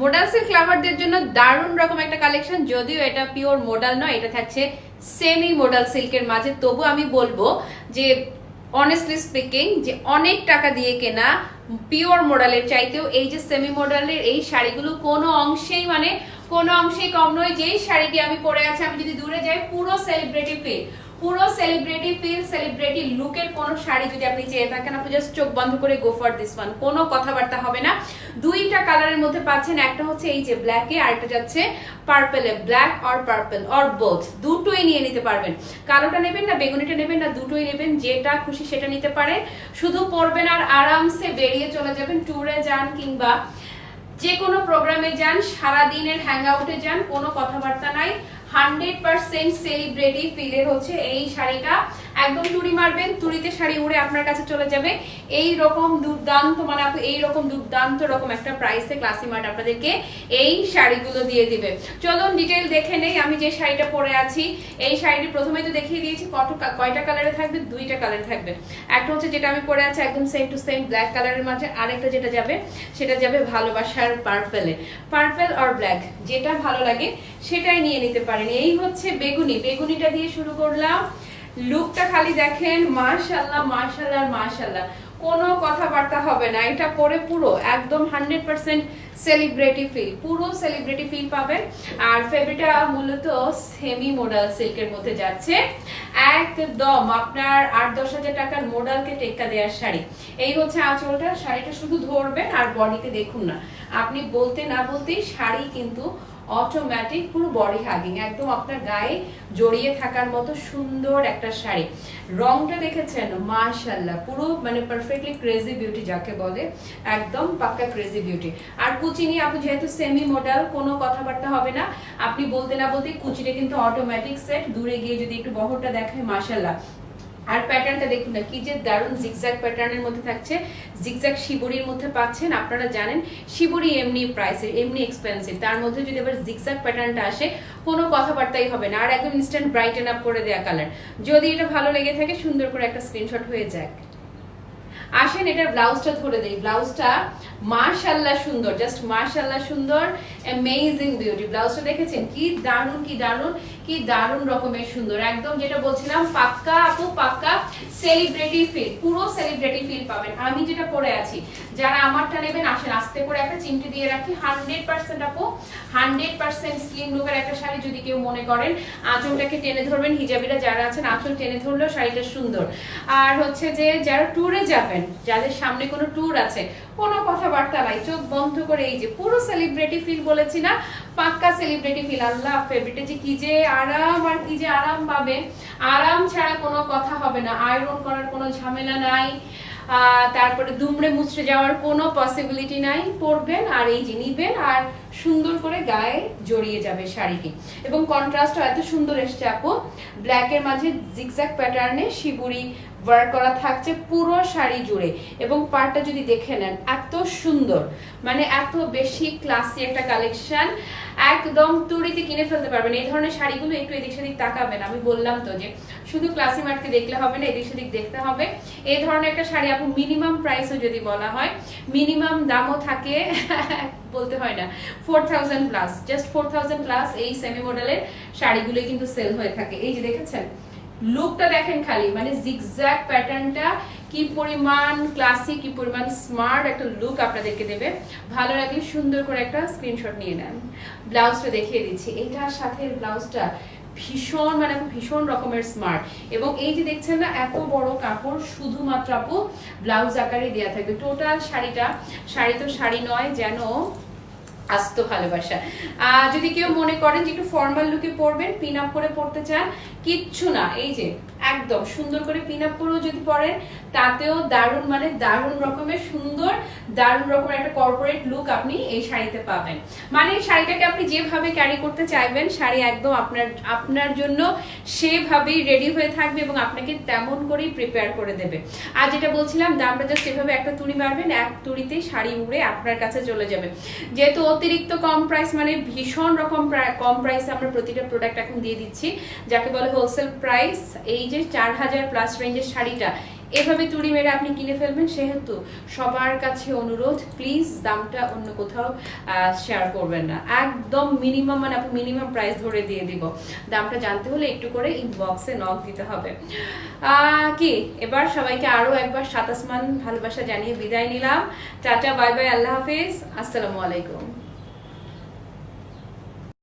Modal silk লাভারদের জন্য দারুণ রকম একটা কালেকশন যদিও এটা পিওর মোডাল নয়, এটা থাকছে সেমি মোডাল সিল্কের মাঝে। তবু আমি বলব যে অনেস্টলি স্পিকিং যে অনেক টাকা দিয়ে কেনা পিওর মোডালের চাইতেও এই যে সেমি মোডালের এই শাড়িগুলো কোনো অংশেই মানে কোনো অংশেই কম নয়, যেই শাড়িটি আমি পরে আছি, আমি যদি দূরে যাই, পুরো সেলিব্রিটি ফিল পুরো সেলিব্রিটি ফিল সেলিব্রিটি লুকের কোন শাড়ি যদি আপনি চেয়ে থাকেন, আপনি জাস্ট চোখ বন্ধ করে গো ফর দিস ওয়ান কোনো কথাবার্তা হবে না। দুইটা কালারের মধ্যে পাচ্ছেন, একটা হচ্ছে এই যে ব্ল্যাকে আরেকটা যাচ্ছে পার্পেলে black or purple or both দুটোই নিয়ে নিতে পারবেন। কালোটা নেবেন না, বেগুনিটা নেবেন না, দুটোই নেবেন, যেটা খুশি সেটা নিতে পারেন। শুধু পরবেন আর আরামসে বেরিয়ে চলে যাবেন ট্যুরে যান কিংবা যে কোনো প্রোগ্রামে যান সারা দিনের হ্যাং আউটে যান, কোনো কথাবার্তা নাই। হান্ড্রেড পার্সেন্ট সেলিব্রিটি ফিলের হচ্ছে এই শাড়িটা। একদম তুড়ি মারবেন তুড়িতে শাড়ি উড়ে আপনার কাছে চলে যাবে। এই রকম দুর্দান্ত মানে আপু, এই রকম দুর্দান্ত রকম একটা প্রাইসে ক্লাসি মার্ট আপনাদেরকে এই শাড়িগুলো দিয়ে দিবে। চলুন ডিটেল দেখে নেই, আমি যে শাড়িটা পরে আছি, এই শাড়িটি প্রথমে তো দেখিয়ে দিয়েছি, কত কয়টা কালারে থাকবে? দুইটা কালার থাকবে। একটা হচ্ছে যেটা আমি পরে আছি, একদম সেম টু সেম ব্ল্যাক কালারের মাঝে, আরেকটা যেটা যাবে, সেটা যাবে ভালোবাসার পার্পেলে পার্পেল আর ব্ল্যাক যেটা ভালো লাগে, সেটাই নিয়ে নিতে পারেন। এই হচ্ছে বেগুনি, বেগুনিটা দিয়ে শুরু করলাম। লুকটা খালি দেখেন মাশাল্লাহ আর মাশাল্লাহ কোনো কথাবার্তা হবে না। এটা পরে পুরো, একদম হান্ড্রেড পার্সেন্ট সেলিব্রিটি ফিল পুরো সেলিব্রিটি ফিল পাবেন। আর ফেব্রিকটা মূলত সেমি মোডাল সিল্কের মধ্যে যাচ্ছে। একদম আপনার আট দশ হাজার টাকার মোডালকে টেক্কা দেওয়ার শাড়ি। এই হচ্ছে আঁচলটা। শাড়িটা শুধু ধরবেন আর বডিতে দেখুন না। আপনি বলতে না বলতেই শাড়ি কিন্তু অটোমেটিক পুরো বডি হাগিং একদম আপনার গায়ে জড়িয়ে থাকার মতো সুন্দর একটা শাড়ি। রংটা দেখেছেন? মাশাল্লাহ পুরো মানে পারফেক্টলি ক্রেজি বিউটি যাকে বলে, একদম পাক্কা ক্রেজি বিউটি আর কুচি নিয়ে আপনি যেহেতু সেমি মডেল কোনো কথাবার্তা হবে না। আপনি বলতে না বলতে কুচিটা কিন্তু অটোমেটিক সেট দূরে গিয়ে যদি একটু বহরটা দেখায় মাশাল্লাহ আর প্যাটার্নটা দেখুন না, কি যে দারুণ জিগজ্যাগ প্যাটার্নের মধ্যে থাকছে। জিগজ্যাগ শিবরির মধ্যে পাচ্ছেন, আপনারা জানেন, শিবরি এমনি প্রাইসের এমনি এক্সপেন্সিভ তার মধ্যে যদি আবার জিগজ্যাগ প্যাটার্নটা আসে, কোনো কথাবার্তাই হবে না। আর একদম ইনস্ট্যান্ট ব্রাইটেন আপ করে দেওয়া কালার যদি এটা ভালো লেগে থাকে, সুন্দর করে একটা স্ক্রিনশট হয়ে যাক। আসেন, এটার ব্লাউজটা ধরে দেই। ব্লাউজটা মাশাল্লাহ সুন্দর জাস্ট মাশাল্লাহ সুন্দর অ্যামেজিং বিউটি ব্লাউজটা দেখেছেন? কি দারুণ কি দারুণ কি দারুণ রকমের সুন্দর। একদম যেটা বলছিলাম, পাক্কা আপু, পাক্কা সেলিব্রিটি ফিল পুরো সেলিব্রিটি ফিল পাবেন। আমি যেটা পরে আছি, যারা আমারটা নেবেন, আসেন, আস্তে করে একটা চিমটি দিয়ে রাখি। হান্ড্রেড পার্সেন্ট আপু হান্ড্রেড পার্সেন্ট স্লিম লুকের একটা শাড়ি যদি কেউ মনে করেন, আঁচলটাকে টেনে ধরবেন। হিজাবিরা যারা আছেন, আঁচল টেনে ধরলেও শাড়িটা সুন্দর। আর হচ্ছে যে, যারা ট্যুরে যাবেন যাদের সামনে কোনো ট্যুর আছে, কোনো কথাবার্তা নাই, চোখ বন্ধ করে এই যে পুরো সেলিব্রিটি ফিল বলেছি না, পাক্কা সেলিব্রিটি ফিল আল্লাহ ফেব্রিটে যে কি যে আরাম আর কি যে আরাম পাবে, আরাম ছাড়া কোনো কথা হবে না আয়রন করার কোনো ঝামেলা নাই তারপরে দুমড়ে মুচড়ে যাওয়ার কোনো পসিবিলিটি নাই পরবেন আর এই যে নিবেন আর সুন্দর করে গায়ে জড়িয়ে যাবে শাড়িটি। এবং কন্ট্রাস্টও এত সুন্দর এসছে আপু। ব্ল্যাকের মাঝে জিগজ্যাগ প্যাটার্নে শিবুরি ওয়ার্ক করা থাকছে পুরো শাড়ি জুড়ে। এবং পার্টটা যদি দেখে নেন, এত সুন্দর। মানে এত বেশি ক্লাসি একটা কালেকশন একদম তুড়িতে কিনে ফেলতে পারবেন। এই ধরনের শাড়িগুলো একটু এদিক সেদিক তাকাবেন। আমি বললাম তো যে শুধু ক্লাসি মার্টকে দেখলে হবে না, এদিক সেদিক দেখতে হবে। এই ধরনের একটা শাড়ি আপু মিনিমাম প্রাইসও যদি বলা হয় মিনিমাম দামও থাকে, বলতে হয় না four thousand plus just four thousand plus এই সেমি মডেলের শাড়িগুলো কিন্তু সেল হয়ে থাকে। এই যে দেখেছেন? লুকটা দেখেন খালি মানে জিগজ্যাগ প্যাটার্নটা কি পরিমাণ ক্লাসিক কি পরিমাণ স্মার্ট একটা লুক আপনাদেরকে দেবে। ভালো লাগলে সুন্দর করে একটা স্ক্রিনশট নিয়ে নেন। ব্লাউজটা দেখিয়ে দিচ্ছি। এটার সাথে ব্লাউজটা ভীষণ মানে ভীষণ রকমের স্মার্ট এবং এই যে দেখছেন না এত বড় কাপড় শুধুমাত্র আপু ব্লাউজ আকারে দেওয়া থাকবে। টোটাল শাড়িটা শাড়ি তো শাড়ি নয় যেন আস্ত ভালোবাসা। আহ, যদি কেউ মনে করেন যে একটু ফর্মাল লুকে পরবেন পিন আপ করে পড়তে চান কিচ্ছু না। এই যে একদম সুন্দর করে পিন আপ করেও যদি পরেন তাতেও দারুণ মানে দারুণ রকমের সুন্দর, দারুণ রকমের একটা কর্পোরেট লুক আপনি এই শাড়িতে পাবেন। মানে এই শাড়িটাকে আপনি যেভাবে ক্যারি করতে চাইবেন, শাড়ি একদম আপনার আপনার জন্য সেভাবেই রেডি হয়ে থাকবে এবং আপনাকে তেমন করেই প্রিপেয়ার করে দেবে। আর যেটা বলছিলাম, দামটা জাস্ট এভাবে একটা তুড়ি মারবেন, এক তুড়িতেই শাড়ি উড়ে আপনার কাছে চলে যাবে। যেহেতু অতিরিক্ত কম প্রাইস মানে ভীষণ রকম কম প্রাইসে আমরা প্রতিটা প্রোডাক্ট এখন দিয়ে দিচ্ছি, যাকে বলে হোলসেল প্রাইস এই যে চার হাজার প্লাস রেঞ্জের শাড়িটা এভাবে চুরি মেরে আপনি কিনে ফেলবেন, সেহেতু সবার কাছে অনুরোধ প্লিজ দামটা অন্য কোথাও শেয়ার করবেন না। একদম মিনিমাম মানে আপনি মিনিমাম প্রাইস ধরে দিয়ে দিব। দামটা জানতে হলে একটু করে ইনবক্সে নক দিতে হবে। কি? এবার সবাইকে আরও একবার সাতাসমান ভালোবাসা জানিয়ে বিদায় নিলাম। টাটা বাই বাই আল্লাহ হাফিজ। আসসালামু আলাইকুম।